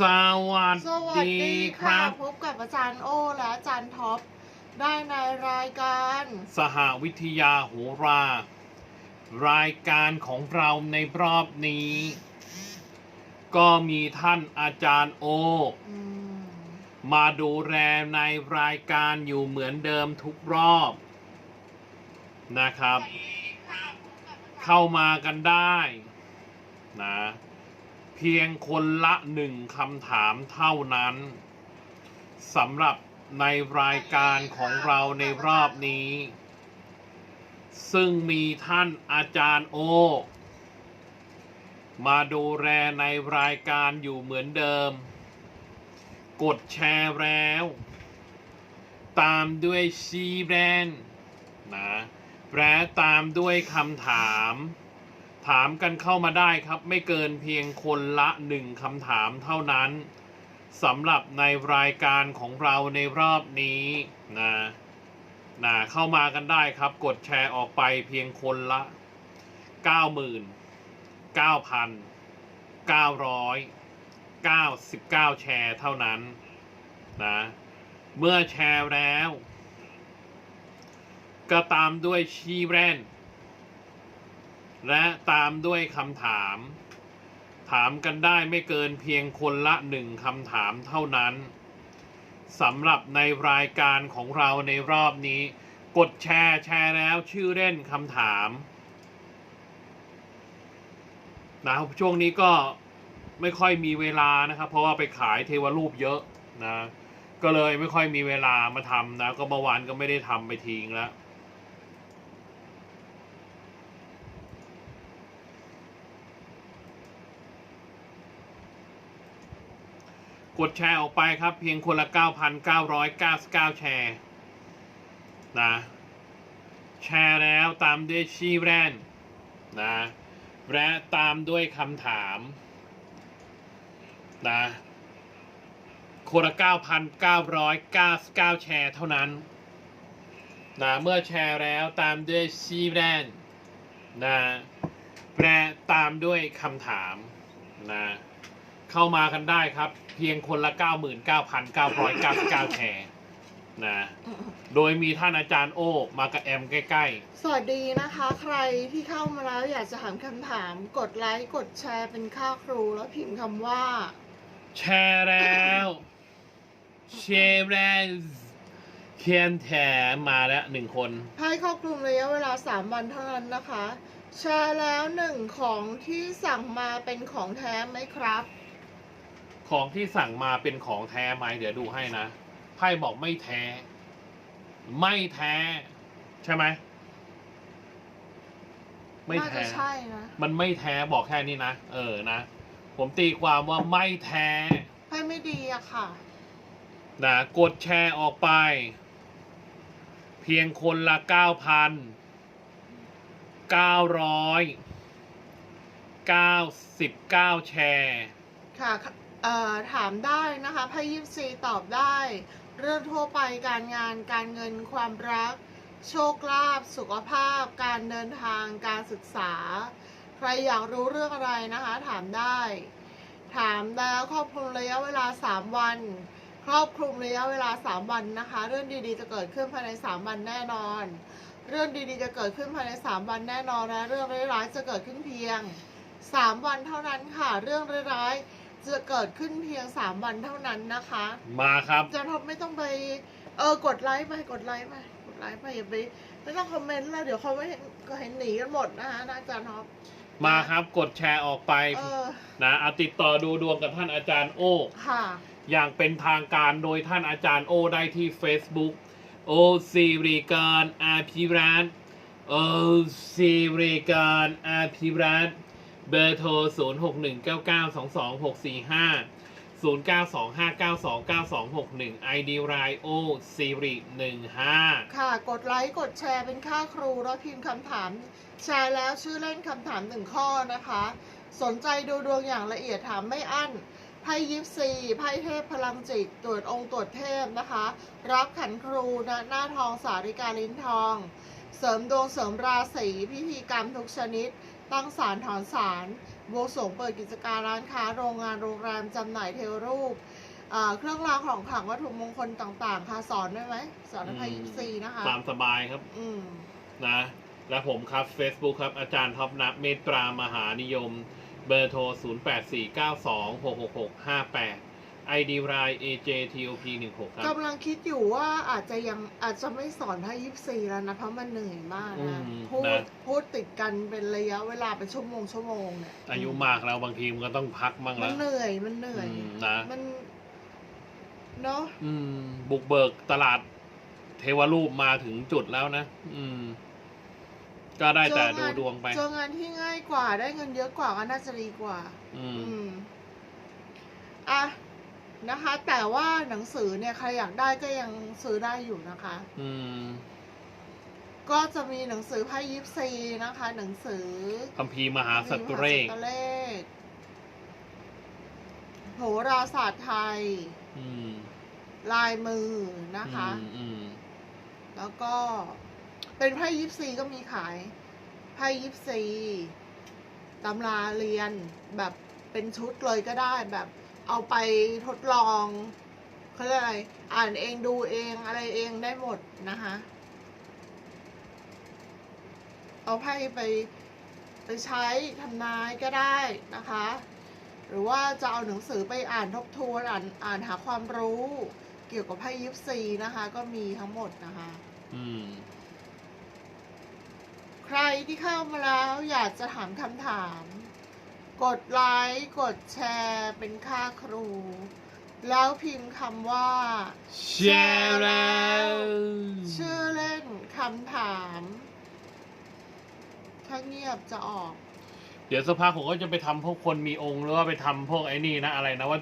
สวัสสวัสดีดีคค่ะรับพบกับอาจารย์โอและอาจารย์ท็อปได้ในรายการ สหวิทยาโหรา รายการของเราในรอบนี้ ก็มีท่านอาจารย์โออืมมาดูแลในรายการอยู่เหมือนเดิมทุกรอบนะครับ เข้ามากันได้นะเพียงคนละหนึ่งคำถามเท่านั้นสำหรับในรายการของเราในรอบนี้ ซึ่งมีท่านอาจารย์โอ มาดูแลในรายการอยู่เหมือนเดิม กดแชร์แล้ว ตามด้วยชีแบรนนะและตามด้วยคำถาม ถามกันเข้ามาได้ครับ ไม่เกินเพียงคนละหนึ่งคำถามเท่านั้นสำหรับในรายการของเราในรอบนี้นะนะเข้ามากันได้ครับ กดแชร์ออกไปเพียงคนละ 99,999 แชร์เท่านั้นนะเมื่อแชร์แล้ว ก็ตามด้วยชีแรนด์ และตามด้วยคำถาม ถามกันได้ไม่เกินเพียงคนละหนึ่งคำถามเท่านั้นสำหรับในรายการของเราในรอบนี้ กดแชร์แชร์แล้วชื่อเล่นคำถามนะครับช่วงนี้ก็ไม่ค่อยมีเวลานะครับ เพราะว่าไปขายเทวรูปเยอะนะ ก็เลยไม่ค่อยมีเวลามาทำนะ ก็เมื่อวานก็ไม่ได้ทำไปทิ้งแล้ว กดแชร์ออกไปครับ เพียงคนละ 9,999 แชร์นะแชร์แล้วตามด้วยชีแรนนะและตามด้วยคำถามนะคนละ 9,999 แชร์เท่านั้นนะเมื่อแชร์แล้วตามด้วยชีแรนนะและตามด้วยคำถามนะ เข้ามากันได้ครับ เพียงคนละ 99,999แชร์นะ โดยมีท่านอาจารย์โอมากับแอมใกล้ สวัสดีนะคะ ใครที่เข้ามาแล้วอยากจะถามคำถาม กดไลค์กดแชร์เป็นค่าครูแล้วพิมพ์คำว่า ๆ แชร์แล้วแชร์แล้วเคียนแถมมาแล้วหนึ่งคนให้ครอบคลุมระยะเวลา 3 วันเท่านั้นนะคะ แชร์แล้วหนึ่งของที่สั่งมาเป็นของแท้ไหมครับ ของที่สั่งมาเป็นของแท้ไหมเดี๋ยวดูให้นะไพ่บอกไม่แท้ ไม่แท้ ใช่ไหมไม่น่าแท้จะใช่นะมันไม่แท้บอกแค่นี้นะเออนะผมตีความว่าไม่แท้ไพ่ไม่ดีอะค่ะนะกดแชร์ออกไป เพียงคนละเก้าพันเก้าร้อยเก้าสิบเก้าแชร์ค่ะเอ่อ ถามได้นะคะไพ่ยิปซีตอบได้ เรื่องทั่วไปการงานการเงินความรัก โชคลาภสุขภาพ การเดินทางการศึกษา ใครอยากรู้เรื่องอะไรนะคะ ถามได้ ถามแล้วครอบคลุมระยะเวลา 3 วัน ครอบคลุมระยะเวลา 3 วันนะคะ เรื่องดีๆจะเกิดขึ้นภายใน 3 วันแน่นอน เรื่องดีๆจะเกิดขึ้นภายใน 3 วันแน่นอนนะเรื่องร้ายๆจะเกิดขึ้นเพียง 3 วันเท่านั้นค่ะ เรื่องร้ายๆ จะเกิดขึ้นเพียง 3 วันเท่านั้นนะคะ มาครับจะทบไม่ต้องไปเออกดไลค์ไปกดไลค์ไปกดไลค์ไปอย่าไปไม่ต้องคอมเมนต์แล้วเดี๋ยวเขาไม่เห็นก็เห็นหนีกันหมดนะคะอาจารย์ท็อปมาครับกดแชร์ออกไปเออนะเอาติดต่อดูดวงกับท่านอาจารย์โอค่ะ อย่างเป็นทางการโดยท่านอาจารย์โอได้ที่ Facebook โอซีริการอาภิรัตน์โอซีริการอาภิรัตน์ เบอร์โทร 0 6 1 9 9 2 2 6 4 5 0 9 2 5 9 2 9 2 6 1 ID ไรโอซีริ15 ค่ะ กดไลค์ กดแชร์เป็นค่าครู แล้วพิมพ์คำถาม แชร์แล้วชื่อเล่นคำถามหนึ่งข้อนะคะ สนใจดูดวงอย่างละเอียดถามไม่อั้น ไพ่ยิปซีไพ่เทพพลังจิต ตรวจองค์ตรวจเทพนะคะ รับขันครูนะหน้าทองสาริกาลิ้นทอง เสริมดวงเสริมราศีพิธีกรรมทุกชนิด ตั้งสารถอนสารบวงสรวงเปิดกิจการร้านค้าโรงงานโรงแรมจำหน่ายเทวรูปอ่าเครื่องรางของขลังวัตถุมงคลต่างๆ ค่ะสอนได้ไหมสอนในไพ่ยิปซีนะคะตามสบายครับ อืมนะ และผมครับ Facebook ครับ อาจารย์ท็อปนับเมตรามหานิยม เบอร์โทร 0849266658 ID ราย AJTOP16 ครับกำลังคิดอยู่ว่าอาจจะยังอาจจะไม่สอนไพ่ยิปซีแล้วนะ เพราะมันเหนื่อยมากนะอืมพูดนะพูดติดกันเป็นระยะเวลาเป็นชั่วโมงชั่วโมงเนี่ยอายุมากแล้วบางทีมันก็ต้องพักบ้างมัแล้นวเหนื่อยมันเหนื่อยอืมนะมันเนาะอืมบุกเบิกตลาดเทวรูปมาถึงจุดแล้วนะ อืม ก็ได้แต่ดูดวงไปเจองานที่ง่ายกว่าได้เงินเยอะกว่าก็น่าจะดีกว่า อืมอืมอะ นะคะ แต่ว่าหนังสือเนี่ยใครอยากได้ก็ยังซื้อได้อยู่นะคะ อืม ก็จะมีหนังสือไพ่ยิปซีนะคะ หนังสือคัมภีร์มหาสัตว์เรกมหาสัตว์เลขโหราศาสตร์ไทย อืม ลายมือนะคะอืมอืมแล้วก็เป็นไพ่ยิปซีก็มีขายไพ่ยิปซีตำราเรียนแบบเป็นชุดเลยก็ได้แบบ เอาไปทดลองเขาเรียกอะไร อ่านเองดูเองอะไรเองได้หมดนะคะ เอาไพ่ไปไปใช้ทำนายก็ได้นะคะ หรือว่าจะเอาหนังสือไปอ่านทบทวนอ่านอ่านหาความรู้เกี่ยวกับไพ่ยิปซีนะคะ ก็มีทั้งหมดนะคะ อืมใครที่เข้ามาแล้วอยากจะถามคำถาม กดไลค์กดแชร์เป็นค่าครู แล้วพิมพ์คำว่า แชร์แล้ว ชื่อเล่นคำถาม ถ้าเงียบจะออก เดี๋ยวสักพักผมก็จะไปทำพวกคนมีองค์หรือว่าไปทำพวกไอ้นี่นะอะไรนะว่า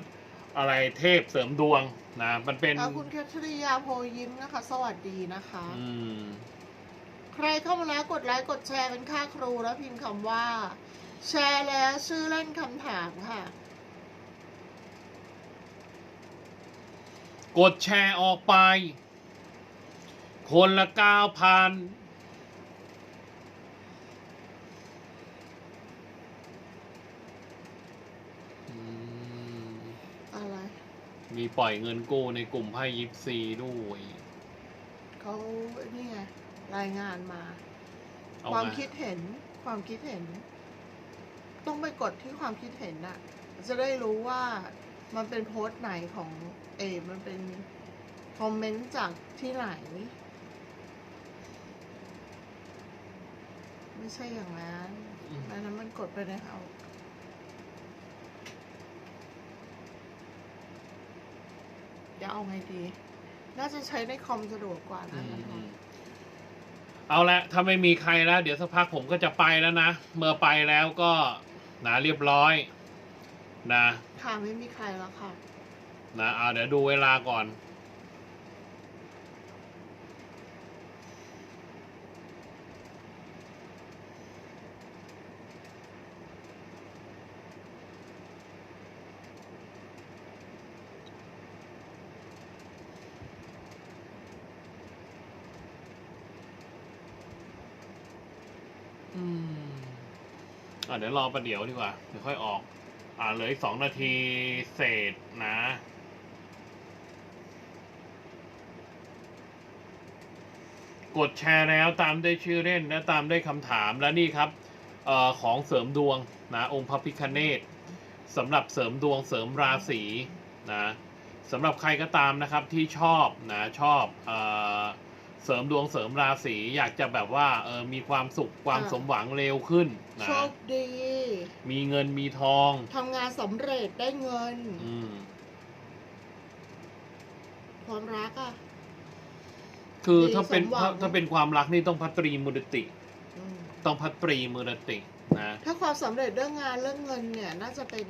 อะไรเทพเสริมดวงนะมันเป็นแล้วคุณแคทริยาโพยิ้มนะคะ สวัสดีนะคะ อืม ใครเข้ามาแล้วกดไลค์กดแชร์เป็นค่าครูแล้วพิมพ์คำว่า แชร์แล้วชื่อเล่นคำถามค่ะ กดแชร์ออกไป คนละเก้าพันอะไร มีปล่อยเงินกู้ในกลุ่มไพ่ยิปซีด้วย เขานี่ไงรายงานมา เอาความมาคิดเห็นความคิดเห็น ต้องไปกดที่ความคิดเห็นน่ะ จะได้รู้ว่ามันเป็นโพสต์ไหนของเออมันเป็นคอมเมนต์จากที่ไหน ไม่ใช่อย่างนั้นอืมอันนั้นมันกดไปในเอาเดี๋ยวเอาไงดี น่าจะใช้ในคอมสะดวกกว่าอืนะมนะคะอืมเอาละถ้าไม่มีใครแล้ว เดี๋ยวสักพักผมก็จะไปแล้วนะ เมื่อไปแล้วก็ นะเรียบร้อยนะค่ะไม่มีใครแล้วค่ะนะเอาเดี๋ยวดูเวลาก่อน อะเดี๋ยวรอประเดี๋ยวดีกว่าเดี๋ยวค่อยออก อ่าเหลืออีกสองนาทีเศษนะกดแชร์แล้วตามได้ชื่อเล่นและตามได้คำถามและนี่ครับเออของเสริมดวงนะองค์พระพิคเนตสำหรับเสริมดวงเสริมราศีนะสำหรับใครก็ตามนะครับที่ชอบนะชอบเออ เสริมดวงเสริมราศีอยากจะแบบว่าเออมีความสุขความค่ะ สมหวังเร็วขึ้นนะโชคดีมีเงินมีทองทำงานสำเร็จได้เงิน อืมความรักอะ คือถ้าเป็นสมหวัง ถ้าถ้าเป็นความรักนี่ต้องพัตรีมุรติ อืมต้องพัตรีมุรตินะถ้าความสำเร็จเรื่องงานเรื่องเงินเนี่ย น่าจะเป็น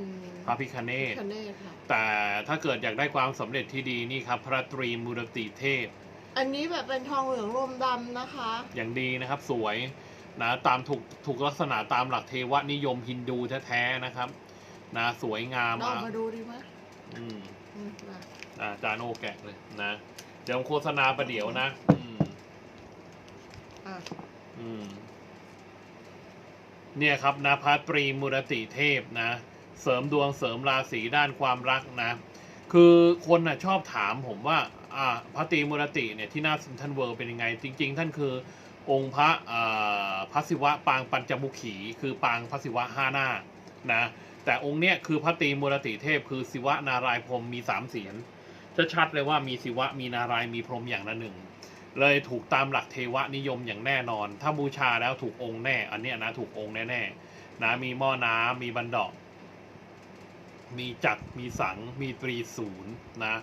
พระพิคเนตคะเนตค่ะแต่ถ้าเกิดอยากได้ความสำเร็จที่ดีนี่ครับ พระตรีมุรติเทพ อันนี้แบบเป็นทองเหลืองรวมดำนะคะ อย่างดีนะครับสวยนะตามถูกถูกลักษณะตามหลักเทวนิยมฮินดูแท้ๆนะครับนะสวยงามเราอะมาดูดีไหมอืมอืมมาอะจานโอแกะเลยนะเดี๋ยวโฆษณาประเดี๋ยวนะอืม อะอืมเนี่ยครับนะพัตรีมุรติเทพนะ เสริมดวงเสริมราศีด้านความรักนะ คือคนน่ะชอบถามผมว่าอ่า พระตรีมุรติเนี่ยที่หน้าเซนทันเวิลด์เป็นยังไง จริง ๆ ท่านคือองค์พระพระศิวะปางปัญจมุขี คือปางพระศิวะห้าหน้านะแต่องค์เนี้ยคือพระตรีมุรติเทพ คือศิวะนารายพรมมีสามเสียนจะชัดเลยว่ามีศิวะมีนารายมีพรมอย่างละหนึ่งเลยถูกตามหลักเทวนิยมอย่างแน่นอน ถ้าบูชาแล้วถูกองค์แน่ อันนี้นะถูกองค์แน่ๆนะมีหม้อน้ำมีบันดอกมีจักรมีสังมีตรีศูนย์นะ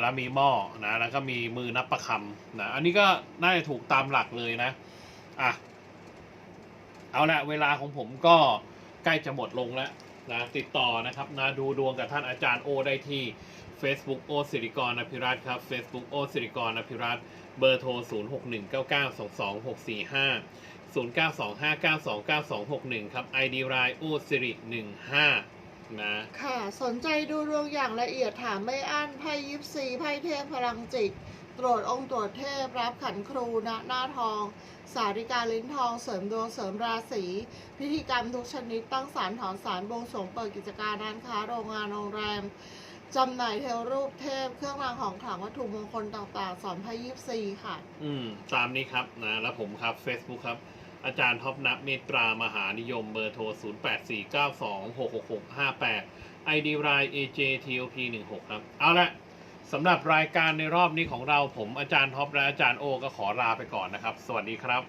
แล้วมีหม้อนะแล้วก็มีมือนับประคำนะอันนี้ก็น่าจะถูกตามหลักเลยนะอะเอาละเวลาของผมก็ใกล้จะหมดลงแล้วนะติดต่อนะครับนะดูดวงกับท่านอาจารย์โอได้ที่ Facebook โอสิริกรอภิรัตครับ Facebook โอสิริกรอภิรัตเบอร์โทร 0 6 1 9 9 2 2 6 4 5 0 9 2 5 9 2 9 2 6 1 ครับ ID รายโอสิริ15 นะ ค่ะ สนใจดูดวงอย่างละเอียดถามไม่อั้นไพ่ยิปซีไพ่เทพพลังจิต ตรวจองค์ตรวจเทพรับขันครูณหน้าทอง สาริกาลิ้นทอง เสริมดวงเสริมราศีพิธีกรรมทุกชนิดตั้งศาลถอนศาลบวงสรวงเปิดกิจการร้านค้าโรงงานโรงแรมจำหน่ายเทวรูปเทพ เครื่องรางของขลังวัตถุมงคลต่างๆ สอนไพ่ยิปซีค่ะ อืม ตามนี้ครับนะ แล้วผมครับ Facebook ครับ อาจารย์ท็อปนับเมตรามหานิยมเบอร์โทร 0 8 4 9 2 6 6 6 5 8 ID ราย AJTOP 1 6 ครับ เอาละสำหรับรายการในรอบนี้ของเราผมอาจารย์ท็อปและอาจารย์โอก็ขอลาไปก่อนนะครับ สวัสดีครับ